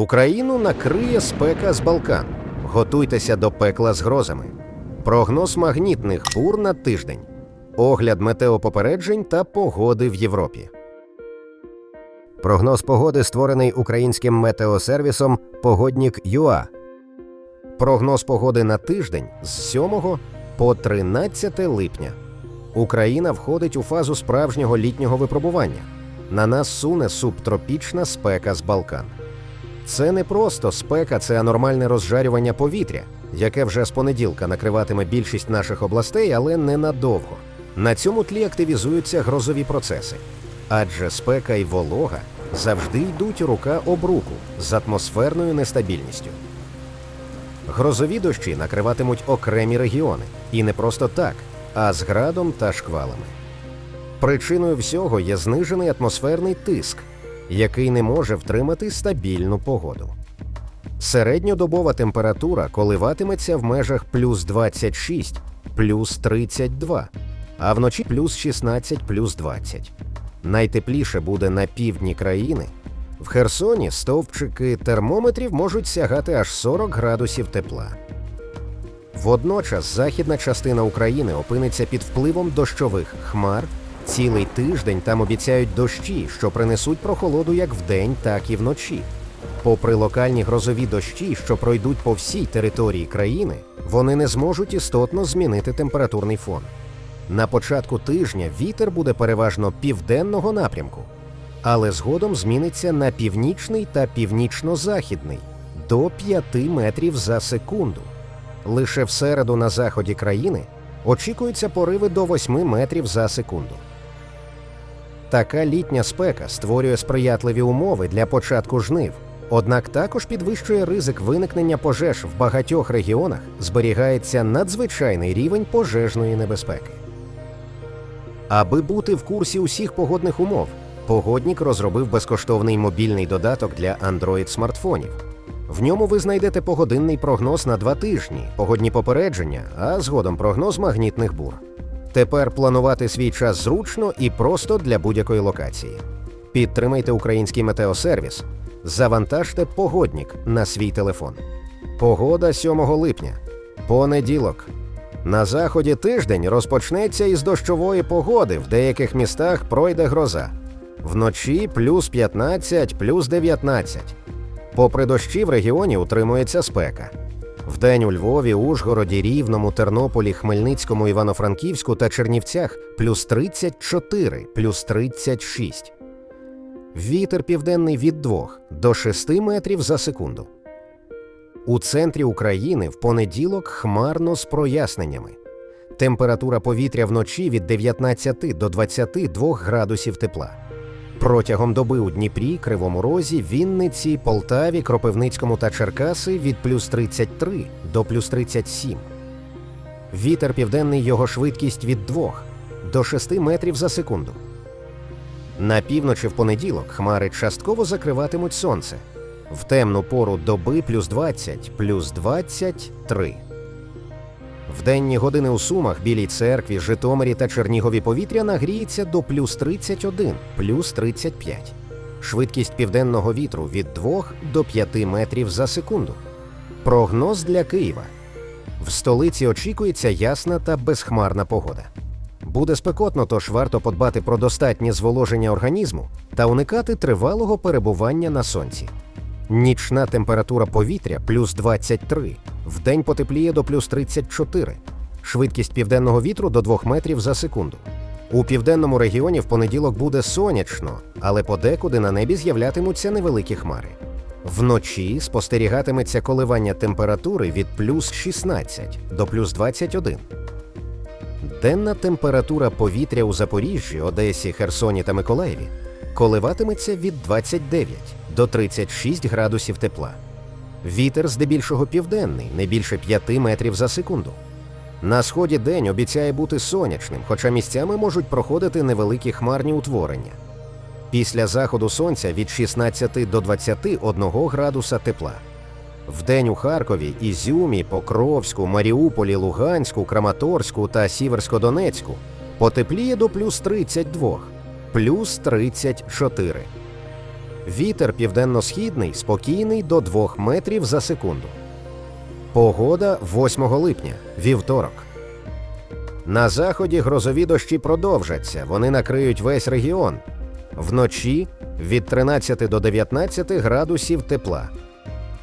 Україну накриє спека з Балкан. Готуйтеся до пекла з грозами. Прогноз магнітних бур на тиждень. Огляд метеопопереджень та погоди в Європі. Прогноз погоди створений українським метеосервісом Погоднік ЮА. Прогноз погоди на тиждень з 7 по 13 липня. Україна входить у фазу справжнього літнього випробування. На нас суне субтропічна спека з Балкан. Це не просто спека, це анормальне розжарювання повітря, яке вже з понеділка накриватиме більшість наших областей, але ненадовго. На цьому тлі активізуються грозові процеси, адже спека і волога завжди йдуть рука об руку з атмосферною нестабільністю. Грозові дощі накриватимуть окремі регіони, і не просто так, а з градом та шквалами. Причиною всього є знижений атмосферний тиск, який не може втримати стабільну погоду. Середньодобова температура коливатиметься в межах плюс 26, плюс 32, а вночі плюс 16, плюс 20. Найтепліше буде на півдні країни. В Херсоні стовпчики термометрів можуть сягати аж 40 градусів тепла. Водночас західна частина України опиниться під впливом дощових хмар. Цілий тиждень там обіцяють дощі, що принесуть прохолоду як вдень, так і вночі. Попри локальні грозові дощі, що пройдуть по всій території країни, вони не зможуть істотно змінити температурний фон. На початку тижня вітер буде переважно південного напрямку, але згодом зміниться на північний та північно-західний до 5 метрів за секунду. Лише в середу на заході країни очікуються пориви до 8 метрів за секунду. Така літня спека створює сприятливі умови для початку жнив, однак також підвищує ризик виникнення пожеж в багатьох регіонах, зберігається надзвичайний рівень пожежної небезпеки. Аби бути в курсі усіх погодних умов, погоднік розробив безкоштовний мобільний додаток для Android-смартфонів. В ньому ви знайдете погодинний прогноз на два тижні, погодні попередження, а згодом прогноз магнітних бур. Тепер планувати свій час зручно і просто для будь-якої локації. Підтримайте український метеосервіс, завантажте погоднік на свій телефон. Погода 7 липня. Понеділок. На заході тиждень розпочнеться із дощової погоди. В деяких містах пройде гроза. Вночі плюс 15, плюс 19. Попри дощі в регіоні утримується спека. Вдень у Львові, Ужгороді, Рівному, Тернополі, Хмельницькому, Івано-Франківську та Чернівцях плюс 34, плюс 36. Вітер південний від 2 до 6 метрів за секунду. У центрі України в понеділок хмарно з проясненнями. Температура повітря вночі від 19 до 22 градусів тепла. Протягом доби у Дніпрі, Кривому Розі, Вінниці, Полтаві, Кропивницькому та Черкаси від плюс 33 до плюс 37. Вітер південний його швидкість від 2 до 6 метрів за секунду. На півночі в понеділок хмари частково закриватимуть сонце. В темну пору доби плюс 20, плюс 23. В денні години у Сумах, Білій церкві, Житомирі та Чернігові повітря нагріється до плюс 31, плюс 35. Швидкість південного вітру від 2 до 5 метрів за секунду. Прогноз для Києва. В столиці очікується ясна та безхмарна погода. Буде спекотно, тож варто подбати про достатнє зволоження організму та уникати тривалого перебування на сонці. Нічна температура повітря плюс 23, вдень потепліє до плюс 34, швидкість південного вітру до 2 метрів за секунду. У південному регіоні в понеділок буде сонячно, але подекуди на небі з'являтимуться невеликі хмари. Вночі спостерігатиметься коливання температури від плюс 16 до плюс 21. Денна температура повітря у Запоріжжі, Одесі, Херсоні та Миколаєві коливатиметься від 29 до 36 градусів тепла. Вітер здебільшого південний, не більше 5 метрів за секунду. На сході день обіцяє бути сонячним, хоча місцями можуть проходити невеликі хмарні утворення. Після заходу сонця від 16 до 21 градуса тепла. Вдень у Харкові, Ізюмі, Покровську, Маріуполі, Луганську, Краматорську та Сіверськодонецьку потепліє до плюс 32, плюс 34. Вітер південно-східний спокійний до 2 метрів за секунду. Погода 8 липня, вівторок. На заході грозові дощі продовжаться. Вони накриють весь регіон. Вночі від 13 до 19 градусів тепла.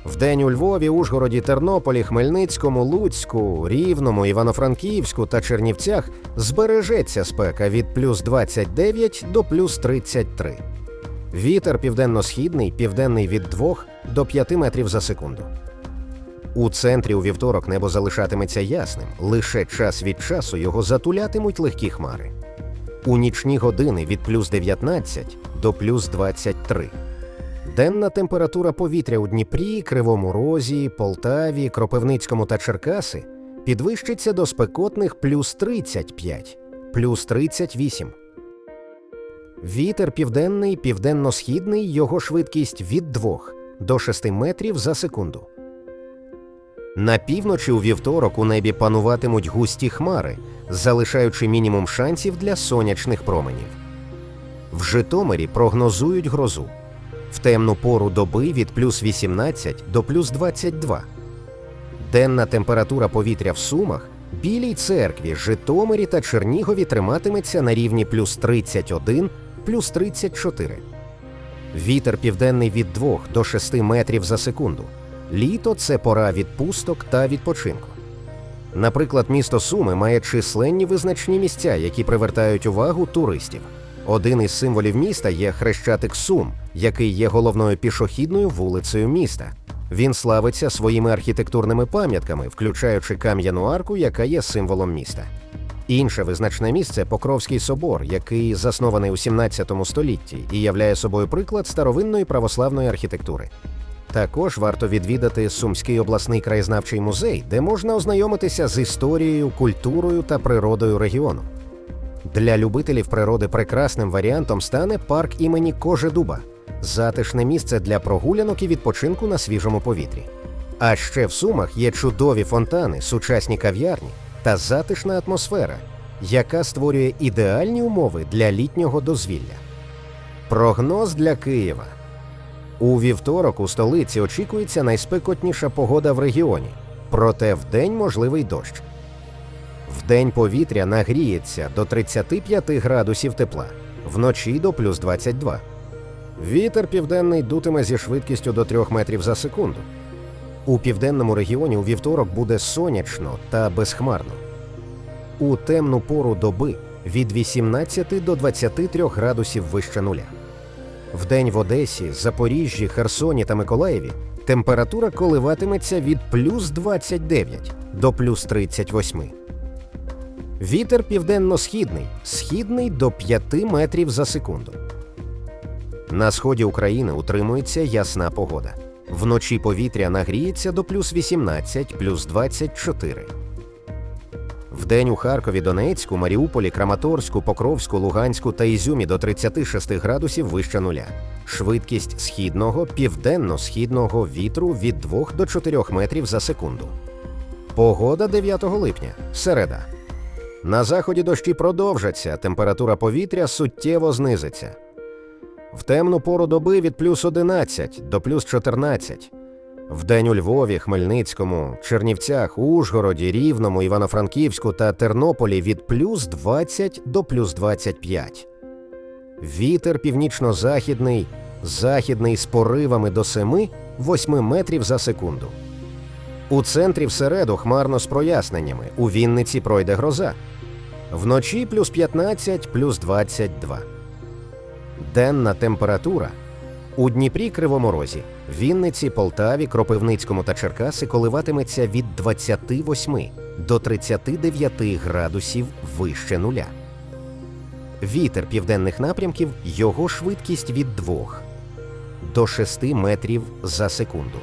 Вдень у Львові, Ужгороді, Тернополі, Хмельницькому, Луцьку, Рівному, Івано-Франківську та Чернівцях збережеться спека від плюс 29 до плюс 33. Вітер південно-східний, південний від 2 до 5 метрів за секунду. У центрі у вівторок небо залишатиметься ясним, лише час від часу його затулятимуть легкі хмари. У нічні години від плюс 19 до плюс 23. Денна температура повітря у Дніпрі, Кривому Розі, Полтаві, Кропивницькому та Черкаси підвищиться до спекотних плюс 35, плюс 38. Вітер південний, південно-східний, його швидкість від 2 до 6 метрів за секунду. На півночі у вівторок у небі пануватимуть густі хмари, залишаючи мінімум шансів для сонячних променів. В Житомирі прогнозують грозу в темну пору доби від плюс 18 до плюс 22. Денна температура повітря в Сумах, Білій церкві, Житомирі та Чернігові триматиметься на рівні плюс 31, плюс 34. Вітер південний від 2 до 6 метрів за секунду. Літо це пора відпусток та відпочинку. Наприклад, місто Суми має численні визначні місця, які привертають увагу туристів. Один із символів міста є хрещатик Сум, який є головною пішохідною вулицею міста. Він славиться своїми архітектурними пам'ятками, включаючи кам'яну арку, яка є символом міста. Інше визначне місце Покровський собор, який заснований у 17 столітті і являє собою приклад старовинної православної архітектури. Також варто відвідати Сумський обласний краєзнавчий музей, де можна ознайомитися з історією, культурою та природою регіону. Для любителів природи прекрасним варіантом стане парк імені Кожедуба затишне місце для прогулянок і відпочинку на свіжому повітрі. А ще в Сумах є чудові фонтани, сучасні кав'ярні та затишна атмосфера, яка створює ідеальні умови для літнього дозвілля. Прогноз для Києва. У вівторок у столиці очікується найспекотніша погода в регіоні, проте вдень можливий дощ. Вдень повітря нагріється до 35 градусів тепла, вночі до плюс 22. Вітер південний дутиме зі швидкістю до 3 метрів за секунду. У південному регіоні у вівторок буде сонячно та безхмарно. У темну пору доби від 18 до 23 градусів вище нуля. Вдень в Одесі, Запоріжжі, Херсоні та Миколаєві температура коливатиметься від плюс 29 до плюс 38. Вітер південно-східний, східний до 5 метрів за секунду. На сході України утримується ясна погода. Вночі повітря нагріється до плюс 18, плюс 24. Вдень у Харкові, Донецьку, Маріуполі, Краматорську, Покровську, Луганську та Ізюмі до 36 градусів вище нуля. Швидкість східного, південно-східного вітру від 2 до 4 метрів за секунду. Погода 9 липня. Середа. На заході дощі продовжаться, температура повітря суттєво знизиться. В темну пору доби від плюс 11 до плюс 14. Вдень у Львові, Хмельницькому, Чернівцях, Ужгороді, Рівному, Івано-Франківську та Тернополі від плюс 20 до плюс 25. Вітер північно-західний, західний з поривами до 7-8 метрів за секунду. У центрі всереду хмарно з проясненнями. У Вінниці пройде гроза. Вночі плюс 15, плюс 22. Денна температура у Дніпрі Кривому Розі, Вінниці, Полтаві, Кропивницькому та Черкаси коливатиметься від 28 до 39 градусів вище нуля. Вітер південних напрямків його швидкість від 2 до 6 метрів за секунду.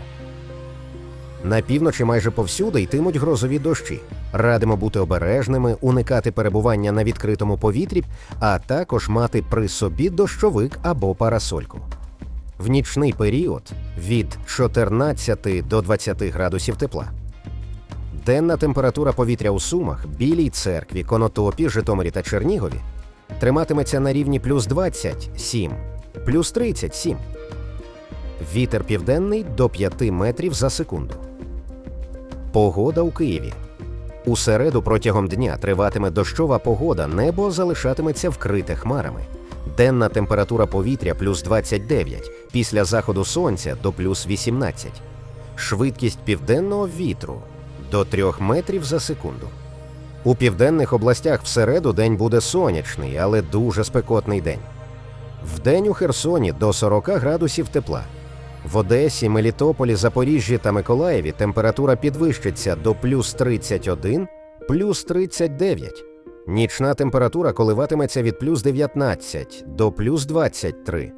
На півночі майже повсюди йтимуть грозові дощі. Радимо бути обережними, уникати перебування на відкритому повітрі, а також мати при собі дощовик або парасольку. В нічний період від 14 до 20 градусів тепла. Денна температура повітря у Сумах, Білій церкві, Конотопі, Житомирі та Чернігові триматиметься на рівні плюс 27, плюс 37. Вітер південний до 5 метрів за секунду. Погода у Києві. У середу протягом дня триватиме дощова погода, небо залишатиметься вкрите хмарами. Денна температура повітря плюс 29, після заходу сонця до плюс 18. Швидкість південного вітру до 3 метрів за секунду. У південних областях в середу день буде сонячний, але дуже спекотний день. Вдень у Херсоні до 40 градусів тепла. В Одесі, Мелітополі, Запоріжжі та Миколаєві температура підвищиться до плюс 31, плюс 39. Нічна температура коливатиметься від плюс 19 до плюс 23.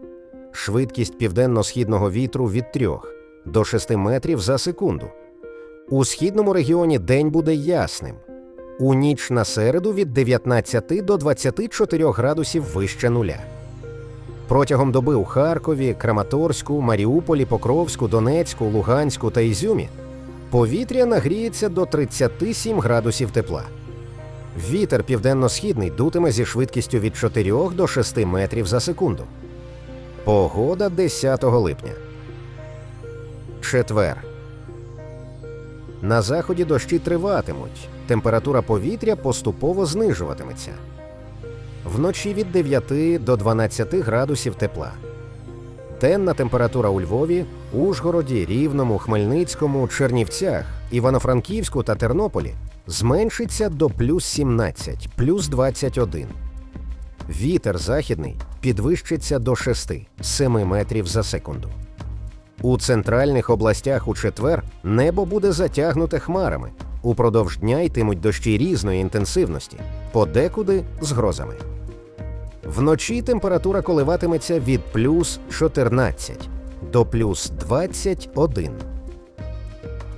Швидкість південно-східного вітру від 3 до 6 метрів за секунду. У східному регіоні день буде ясним. У ніч на середу від 19 до 24 градусів вище нуля. Протягом доби у Харкові, Краматорську, Маріуполі, Покровську, Донецьку, Луганську та Ізюмі повітря нагріється до 37 градусів тепла. Вітер південно-східний дутиме зі швидкістю від 4 до 6 метрів за секунду. Погода 10 липня. Четвер. На заході дощі триватимуть. Температура повітря поступово знижуватиметься. Вночі від 9 до 12 градусів тепла. Денна температура у Львові, Ужгороді, Рівному, Хмельницькому, Чернівцях, Івано-Франківську та Тернополі зменшиться до плюс 17, плюс 21. Вітер західний підвищиться до 6-7 метрів за секунду. У центральних областях у четвер небо буде затягнуте хмарами. Упродовж дня йтимуть дощі різної інтенсивності, подекуди з грозами. Вночі температура коливатиметься від плюс 14 до плюс 21.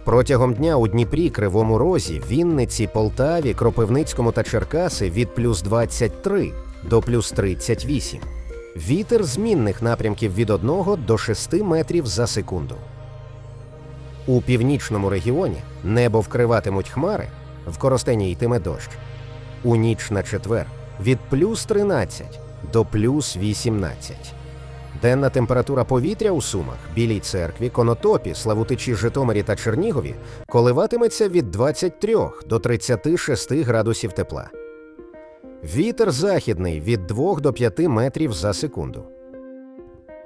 Протягом дня у Дніпрі, Кривому Розі, Вінниці, Полтаві, Кропивницькому та Черкаси від плюс 23 до плюс 38. Вітер змінних напрямків від 1 до 6 метрів за секунду. У північному регіоні небо вкриватимуть хмари, в Коростені йтиме дощ. У ніч на четвер від плюс 13 до плюс 18. Денна температура повітря у Сумах, Білій церкві, Конотопі, Славутичі, Житомирі та Чернігові коливатиметься від 23 до 36 градусів тепла. Вітер західний від 2 до 5 метрів за секунду.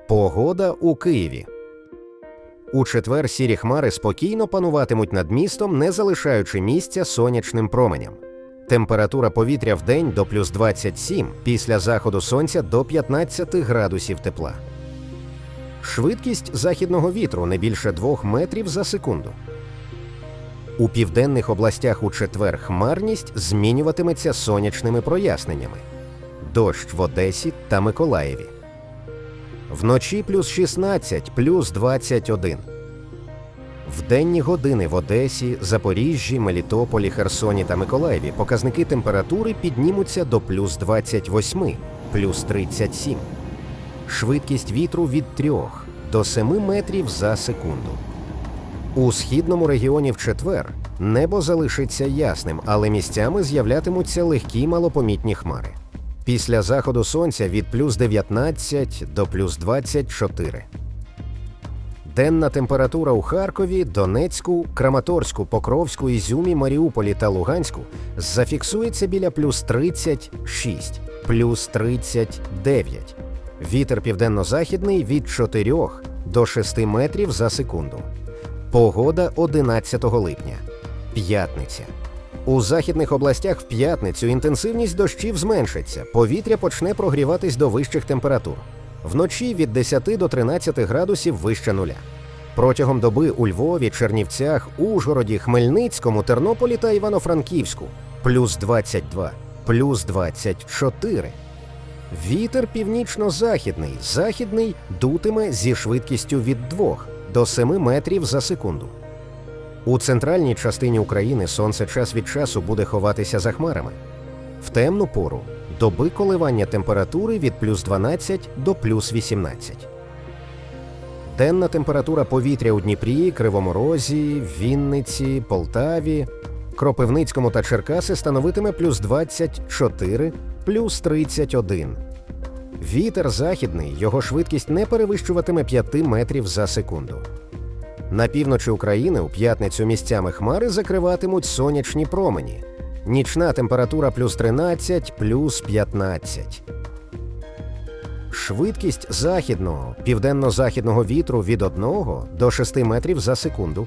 Погода у Києві. У четвер сірі хмари спокійно пануватимуть над містом, не залишаючи місця сонячним променям. Температура повітря в день до плюс 27, після заходу сонця до 15 градусів тепла. Швидкість західного вітру не більше 2 метрів за секунду. У південних областях у четвер хмарність змінюватиметься сонячними проясненнями. Дощ в Одесі та Миколаєві. Вночі плюс 16, плюс 21. В денні години в Одесі, Запоріжжі, Мелітополі, Херсоні та Миколаєві показники температури піднімуться до плюс 28, плюс 37. Швидкість вітру від 3 до 7 метрів за секунду. У східному регіоні в четвер небо залишиться ясним, але місцями з'являтимуться легкі малопомітні хмари. Після заходу сонця від плюс 19 до плюс 24. Денна температура у Харкові, Донецьку, Краматорську, Покровську, Ізюмі, Маріуполі та Луганську зафіксується біля плюс 36, плюс 39. Вітер південно-західний від 4 до 6 метрів за секунду. Погода 11 липня. П'ятниця. У західних областях в п'ятницю інтенсивність дощів зменшиться, повітря почне прогріватись до вищих температур. Вночі від 10 до 13 градусів вище нуля. Протягом доби у Львові, Чернівцях, Ужгороді, Хмельницькому, Тернополі та Івано-Франківську плюс 22, плюс 24. Вітер північно-західний, західний дутиме зі швидкістю від 2 до 7 метрів за секунду. У центральній частині України сонце час від часу буде ховатися за хмарами. В темну пору доби коливання температури від плюс 12 до плюс 18. Денна температура повітря у Дніпрі, Кривому Розі, Вінниці, Полтаві, Кропивницькому та Черкаси становитиме плюс 24, плюс 31. Вітер західний, його швидкість не перевищуватиме 5 метрів за секунду. На півночі України у п'ятницю місцями хмари закриватимуть сонячні промені. Нічна температура плюс 13, плюс 15. Швидкість західного, південно-західного вітру від 1 до 6 метрів за секунду.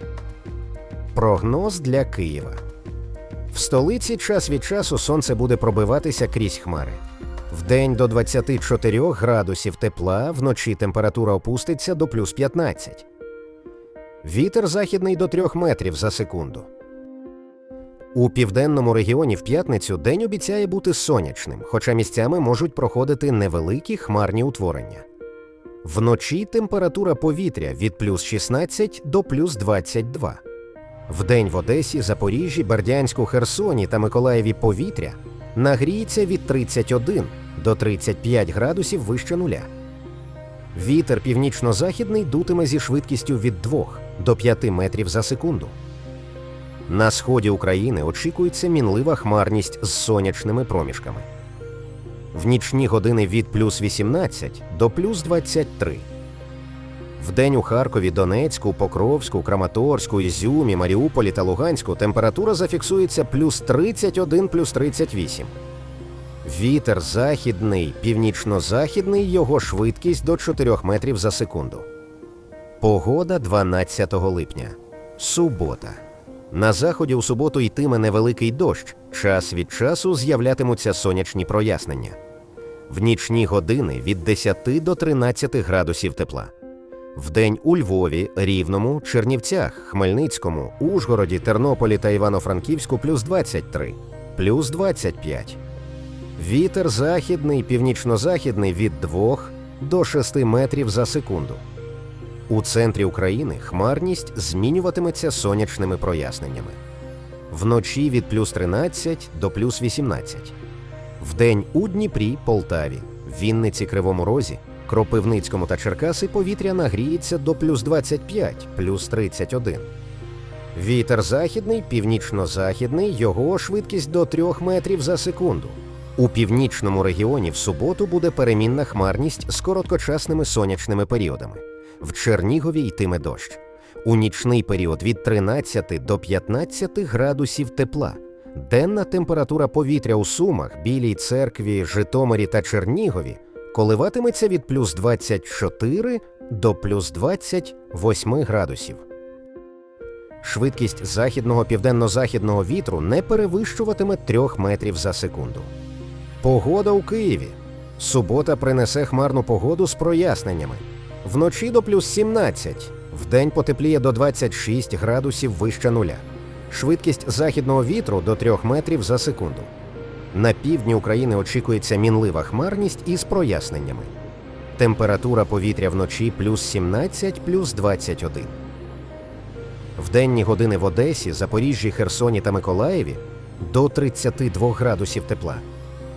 Прогноз для Києва. В столиці час від часу сонце буде пробиватися крізь хмари. Вдень до 24 градусів тепла, вночі температура опуститься до плюс 15. Вітер західний до 3 метрів за секунду. У південному регіоні в п'ятницю день обіцяє бути сонячним, хоча місцями можуть проходити невеликі хмарні утворення. Вночі температура повітря від плюс 16 до плюс 22. Вдень в Одесі, Запоріжжі, Бердянську, Херсоні та Миколаєві повітря нагріється від 31 до 35 градусів вище нуля. Вітер північно-західний дутиме зі швидкістю від 2 до 5 метрів за секунду. На сході України очікується мінлива хмарність з сонячними проміжками. В нічні години від плюс 18 до плюс 23. Вдень у Харкові, Донецьку, Покровську, Краматорську, Ізюмі, Маріуполі та Луганську температура зафіксується плюс 31 плюс 38. Вітер західний, північно-західний, його швидкість до 4 метрів за секунду. Погода 12 липня. Субота. На заході у суботу йтиме невеликий дощ. Час від часу з'являтимуться сонячні прояснення. В нічні години від 10 до 13 градусів тепла. Вдень у Львові, Рівному, Чернівцях, Хмельницькому, Ужгороді, Тернополі та Івано-Франківську плюс 23, плюс 25. Вітер західний, північно-західний від 2 до 6 метрів за секунду. У центрі України хмарність змінюватиметься сонячними проясненнями. Вночі від плюс 13 до плюс 18. Вдень у Дніпрі, Полтаві, Вінниці, Кривому Розі, Кропивницькому та Черкаси повітря нагріється до плюс 25, плюс 31. Вітер західний, північно-західний, його швидкість до 3 метрів за секунду. У північному регіоні в суботу буде перемінна хмарність з короткочасними сонячними періодами. В Чернігові йтиме дощ. У нічний період від 13 до 15 градусів тепла. Денна температура повітря у Сумах, Білій церкві, Житомирі та Чернігові коливатиметься від плюс 24 до плюс 28 градусів. Швидкість західного південно-західного вітру не перевищуватиме 3 метрів за секунду. Погода у Києві. Субота принесе хмарну погоду з проясненнями. Вночі до плюс 17, вдень потепліє до 26 градусів вище нуля. Швидкість західного вітру до 3 метрів за секунду. На півдні України очікується мінлива хмарність із проясненнями. Температура повітря вночі плюс 17, плюс 21. В денні години в Одесі, Запоріжжі, Херсоні та Миколаєві до 32 градусів тепла.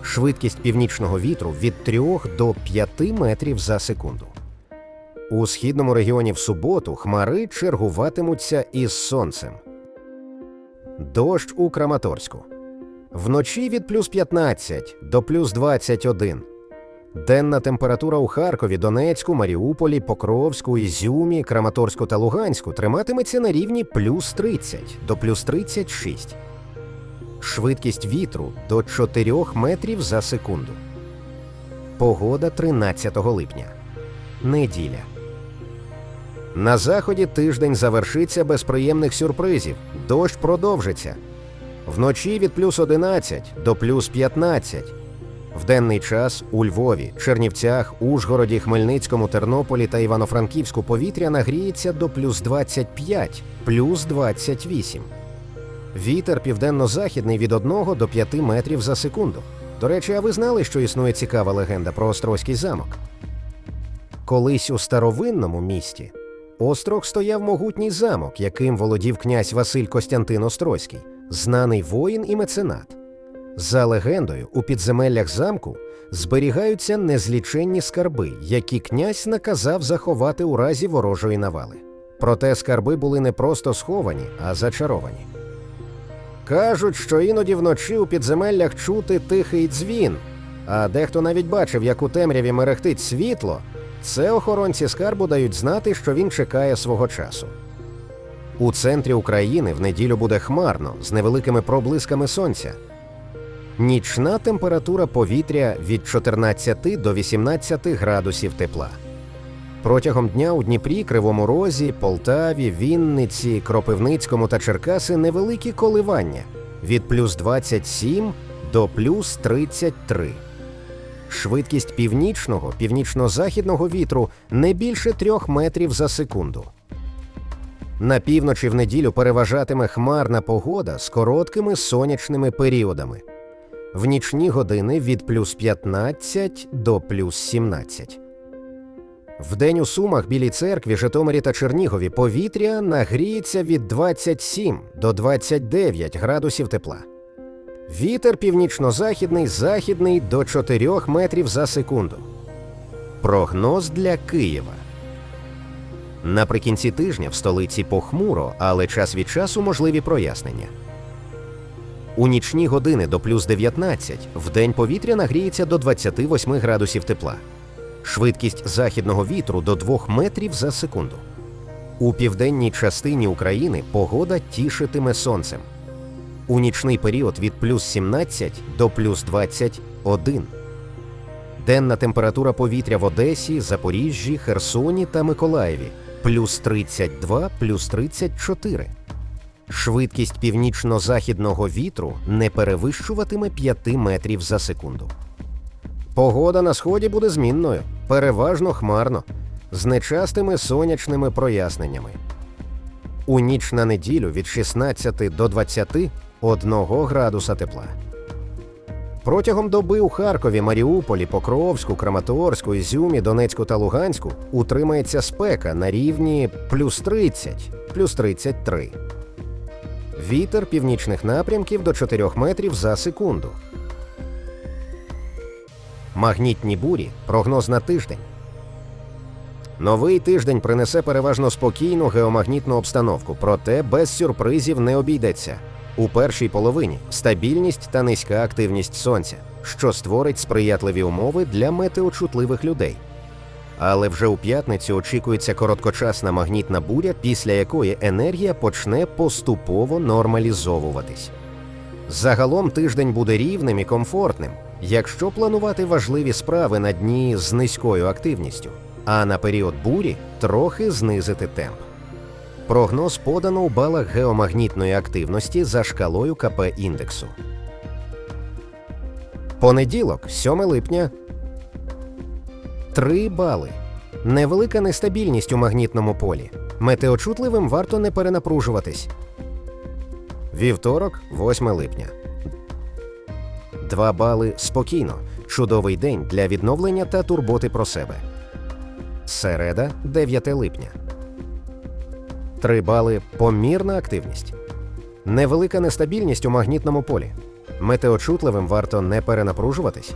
Швидкість північного вітру від 3 до 5 метрів за секунду. У східному регіоні в суботу хмари чергуватимуться із сонцем. Дощ у Краматорську. Вночі від плюс 15 до плюс 21. Денна температура у Харкові, Донецьку, Маріуполі, Покровську, Ізюмі, Краматорську та Луганську триматиметься на рівні плюс 30 до плюс 36. Швидкість вітру до 4 метрів за секунду. Погода 13 липня. Неділя. На заході тиждень завершиться без приємних сюрпризів. Дощ продовжиться. Вночі від плюс 11 до плюс 15. В денний час у Львові, Чернівцях, Ужгороді, Хмельницькому, Тернополі та Івано-Франківську повітря нагріється до плюс 25, плюс 28. Вітер південно-західний від 1 до 5 метрів за секунду. До речі, а ви знали, що існує цікава легенда про Острозький замок? Колись у старовинному місті острог стояв могутній замок, яким володів князь Василь Костянтин Острозький, знаний воїн і меценат. За легендою, у підземеллях замку зберігаються незліченні скарби, які князь наказав заховати у разі ворожої навали. Проте скарби були не просто сховані, а зачаровані. Кажуть, що іноді вночі у підземеллях чути тихий дзвін, а дехто навіть бачив, як у темряві мерехтить світло, це охоронці скарбу дають знати, що він чекає свого часу. У центрі України в неділю буде хмарно з невеликими проблисками сонця. Нічна температура повітря від 14 до 18 градусів тепла. Протягом дня у Дніпрі, Кривому Розі, Полтаві, Вінниці, Кропивницькому та Черкаси невеликі коливання від плюс 27 до плюс 33. Швидкість північного, північно-західного вітру не більше 3 метрів за секунду. На півночі в неділю переважатиме хмарна погода з короткими сонячними періодами. В нічні години від плюс 15 до плюс 17. Вдень у Сумах, Білій церкві, Житомирі та Чернігові повітря нагріється від 27 до 29 градусів тепла. Вітер північно-західний, західний до 4 метрів за секунду. Прогноз для Києва. Наприкінці тижня в столиці похмуро, але час від часу можливі прояснення. У нічні години до плюс 19 вдень повітря нагріється до 28 градусів тепла. Швидкість західного вітру до 2 метрів за секунду. У південній частині України погода тішитиме сонцем. У нічний період від плюс 17 до плюс 21. Денна температура повітря в Одесі, Запоріжжі, Херсоні та Миколаєві плюс 32, плюс 34. Швидкість північно-західного вітру не перевищуватиме 5 метрів за секунду. Погода на сході буде змінною, переважно хмарно, з нечастими сонячними проясненнями. У ніч на неділю від 16 до 21 градуса тепла. Протягом доби у Харкові, Маріуполі, Покровську, Краматорську, Ізюмі, Донецьку та Луганську утримається спека на рівні плюс 30, плюс 33. Вітер північних напрямків до 4 метрів за секунду. Магнітні бурі прогноз на тиждень. Новий тиждень принесе переважно спокійну геомагнітну обстановку, проте без сюрпризів не обійдеться. У першій половині стабільність та низька активність сонця, що створить сприятливі умови для метеочутливих людей. Але вже у п'ятницю очікується короткочасна магнітна буря, після якої енергія почне поступово нормалізовуватись. Загалом тиждень буде рівним і комфортним, якщо планувати важливі справи на дні з низькою активністю, а на період бурі трохи знизити темп. Прогноз подано у балах геомагнітної активності за шкалою КП індексу. Понеділок, 7 липня. 3 бали. Невелика нестабільність у магнітному полі. Метеочутливим варто не перенапружуватись. Вівторок, 8 липня. 2 бали спокійно. Чудовий день для відновлення та турботи про себе. Середа, 9 липня. 3 бали помірна активність. Невелика нестабільність у магнітному полі. Метеочутливим варто не перенапружуватись.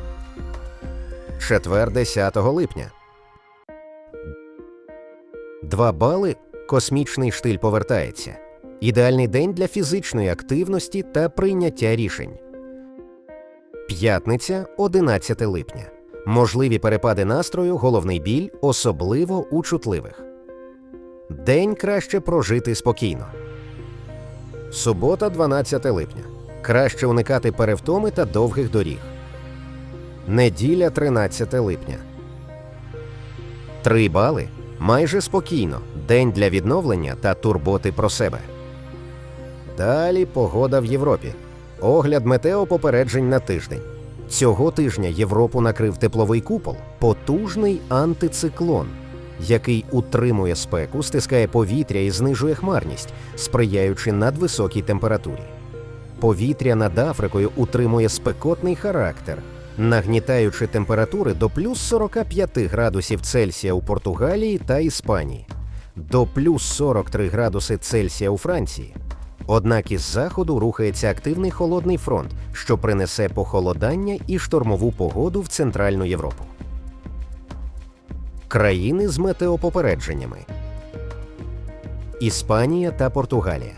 Четвер 10 липня. 2 бали космічний штиль повертається. Ідеальний день для фізичної активності та прийняття рішень. П'ятниця 11 липня. Можливі перепади настрою, головний біль, особливо у чутливих. День краще прожити спокійно. Субота, 12 липня. Краще уникати перевтоми та довгих доріг. Неділя, 13 липня. Три бали майже спокійно. День для відновлення та турботи про себе. Далі погода в Європі. Огляд метеопопереджень на тиждень. Цього тижня Європу накрив тепловий купол, потужний антициклон, який утримує спеку, стискає повітря і знижує хмарність, сприяючи надвисокій температурі. Повітря над Африкою утримує спекотний характер, нагнітаючи температури до плюс 45 градусів Цельсія у Португалії та Іспанії, до плюс 43 градуси Цельсія у Франції. Однак із заходу рухається активний холодний фронт, що принесе похолодання і штормову погоду в Центральну Європу. Країни з метеопопередженнями Іспанія та Португалія.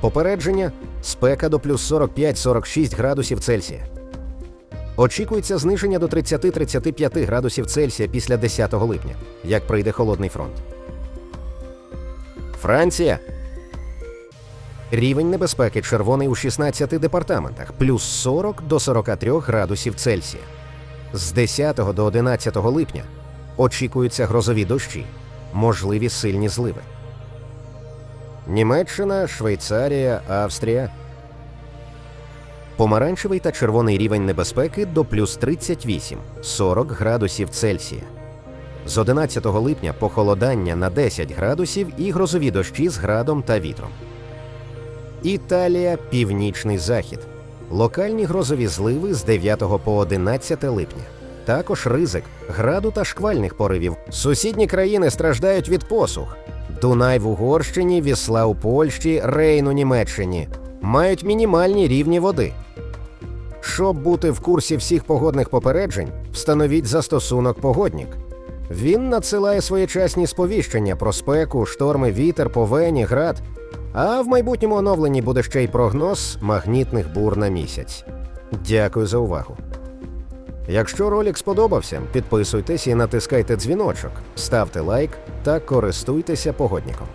Попередження спека до плюс 45-46 градусів Цельсія. Очікується зниження до 30-35 градусів Цельсія після 10 липня, як прийде холодний фронт. Франція. Рівень небезпеки червоний у 16 департаментах, плюс 40 до 43 градусів Цельсія. З 10 до 11 липня очікуються грозові дощі, можливі сильні зливи. Німеччина, Швейцарія, Австрія. Помаранчевий та червоний рівень небезпеки до плюс 38 40 градусів Цельсія. З 11 липня похолодання на 10 градусів і грозові дощі з градом та вітром. Італія, північний захід. Локальні грозові зливи з 9 по 11 липня. Також ризик граду та шквальних поривів. Сусідні країни страждають від посух. Дунай в Угорщині, Вісла у Польщі, Рейн у Німеччині мають мінімальні рівні води. Щоб бути в курсі всіх погодних попереджень, встановіть застосунок Погоднік. Він надсилає своєчасні сповіщення про спеку, шторми, вітер, повені, град. А в майбутньому оновленні буде ще й прогноз магнітних бур на місяць. Дякую за увагу. Якщо ролик сподобався, підписуйтесь і натискайте дзвіночок, ставте лайк та користуйтеся погодніком.